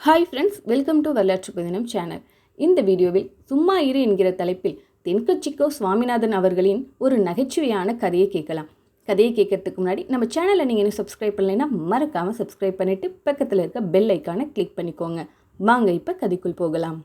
Hi friends welcome to வரலாற்று புதினம் channel இந்த வீடியோவில் சும்மா இரு என்கிற தலைப்பில் தென்கட்சிக்கோ சுவாமிநாதன் அவர்களின் ஒரு நகைச்சுவையான கதையை கேட்கலாம். கதையை கேட்கறதுக்கு முன்னாடி நம்ம சேனலை நீங்கள் இன்னும் சப்ஸ்கிரைப் பண்ணலைன்னா மறக்காமல் சப்ஸ்கிரைப் பண்ணிவிட்டு பக்கத்தில் இருக்க பெல் ஐக்கானை கிளிக் பண்ணிக்கோங்க. வாங்க இப்போ கதைக்குள் போகலாம்.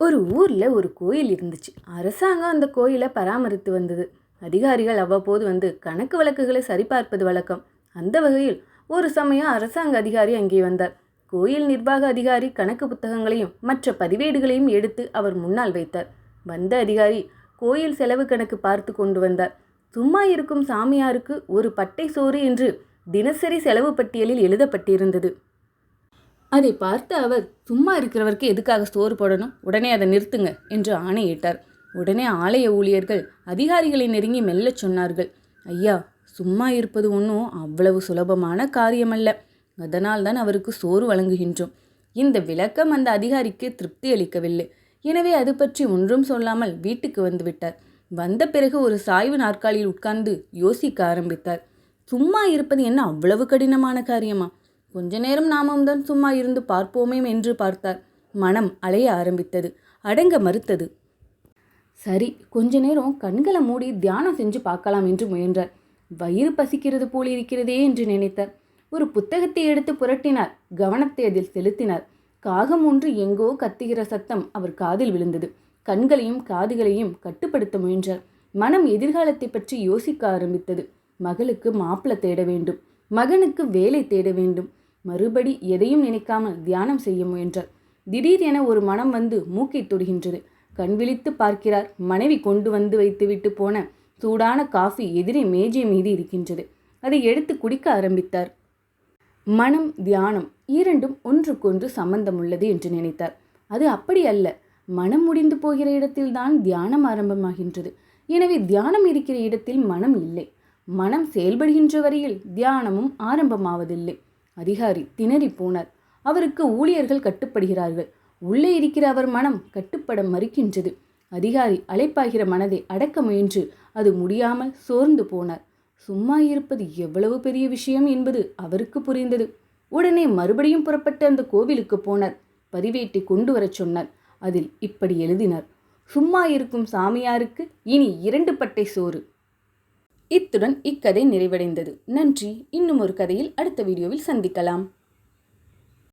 ஒரு ஊரில் ஒரு கோயில் இருந்துச்சு. அரசாங்கம் அந்த கோயிலை பராமரித்து வந்தது. அதிகாரிகள் அவ்வப்போது வந்து கணக்கு வழக்குகளை சரிபார்ப்பது வழக்கம். அந்த வகையில் ஒரு சமயம் அரசாங்க அதிகாரி அங்கே வந்தார். கோயில் நிர்வாக அதிகாரி கணக்கு புத்தகங்களையும் மற்ற பதிவேடுகளையும் எடுத்து அவர் முன்னால் வைத்தார். வந்த அதிகாரி கோயில் செலவு கணக்கு பார்த்து கொண்டு வந்தார். சும்மா இருக்கும் சாமியாருக்கு ஒரு பட்டை சோறு என்று தினசரி செலவு பட்டியலில் எழுதப்பட்டிருந்தது. அதை பார்த்த அவர் சும்மா இருக்கிறவருக்கு எதுக்காக சோறு போடணும்? உடனே அதை நிறுத்துங்க என்று ஆணையிட்டார். உடனே ஆலய ஊழியர்கள் அதிகாரிகளை நெருங்கி மெல்லச் சொன்னார்கள். ஐயா சும்மா இருப்பது ஒன்றும் அவ்வளவு சுலபமான காரியமல்ல. அதனால்தான் அவருக்கு சோறு வழங்குகின்றோம். இந்த விளக்கம் அந்த அதிகாரிக்கு திருப்தி அளிக்கவில்லை. எனவே அது பற்றி ஒன்றும் சொல்லாமல் வீட்டுக்கு வந்து விட்டார். வந்த பிறகு ஒரு சாய்வு நாற்காலியில் உட்கார்ந்து யோசிக்க ஆரம்பித்தார். சும்மா இருப்பது என்ன அவ்வளவு கடினமான காரியமா? கொஞ்ச நேரம் நாமும் தான் சும்மா இருந்து பார்ப்போமே என்று பார்த்தார். மனம் அலைய ஆரம்பித்தது. அடங்க மறுத்தது. சரி கொஞ்ச நேரம் கண்களை மூடி தியானம் செஞ்சு பார்க்கலாம் என்று முயன்றார். வயிறு பசிக்கிறது போல் இருக்கிறதே என்று நினைத்தார். ஒரு புத்தகத்தை எடுத்து புரட்டினார். கவனத்தை அதில் செலுத்தினார். காகம் ஒன்று எங்கோ கத்துகிற சத்தம் அவர் காதில் விழுந்தது. கண்களையும் காதுகளையும் கட்டுப்படுத்த முயன்றார். மனம் எதிர்காலத்தை பற்றி யோசிக்க ஆரம்பித்தது. மகளுக்கு மாப்பிள தேட வேண்டும். மகனுக்கு வேலை தேட வேண்டும். மறுபடி எதையும் நினைக்காமல் தியானம் செய்ய முயன்றார். திடீரென ஒரு மனம் வந்து மூக்கை தொடுகின்றது. கண் விழித்து பார்க்கிறார். மனைவி கொண்டு வந்து வைத்துவிட்டு போன சூடான காஃபி எதிரே மேஜை மீது இருக்கின்றது. அதை எடுத்து குடிக்க ஆரம்பித்தார். மனம் தியானம் இரண்டும் ஒன்றுக்கொன்று சம்பந்தமுள்ளது என்று நினைத்தார். அது அப்படி அல்ல. மனம் முடிந்து போகிற இடத்தில்தான் தியானம் ஆரம்பமாகின்றது. எனவே தியானம் இருக்கிற இடத்தில் மனம் இல்லை. மனம் செயல்படுகின்ற வரையில் தியானமும் ஆரம்பமாவதில்லை. அதிகாரி திணறி போனார். அவருக்கு ஊழியர்கள் கட்டுப்படுகிறார்கள். உள்ளே இருக்கிற அவர் மனம் கட்டுப்பட மறுக்கின்றது. அதிகாரி அழைப்பாகிற மனதை அடக்க முயன்று அது முடியாமல் சோர்ந்து போனார். சும்மா இருப்பது எவ்வளவு பெரிய விஷயம் என்பது அவருக்கு புரிந்தது. உடனே மறுபடியும் புறப்பட்டு அந்த கோவிலுக்கு போனார். பதிவேட்டை கொண்டு வரச் சொன்னார். அதில் இப்படி எழுதினார். சும்மா இருக்கும் சாமியாருக்கு இனி இரண்டு பட்டை சோறு. இத்துடன் இக்கதை நிறைவடைந்தது. நன்றி. இன்னும் ஒரு கதையில் அடுத்த வீடியோவில் சந்திக்கலாம்.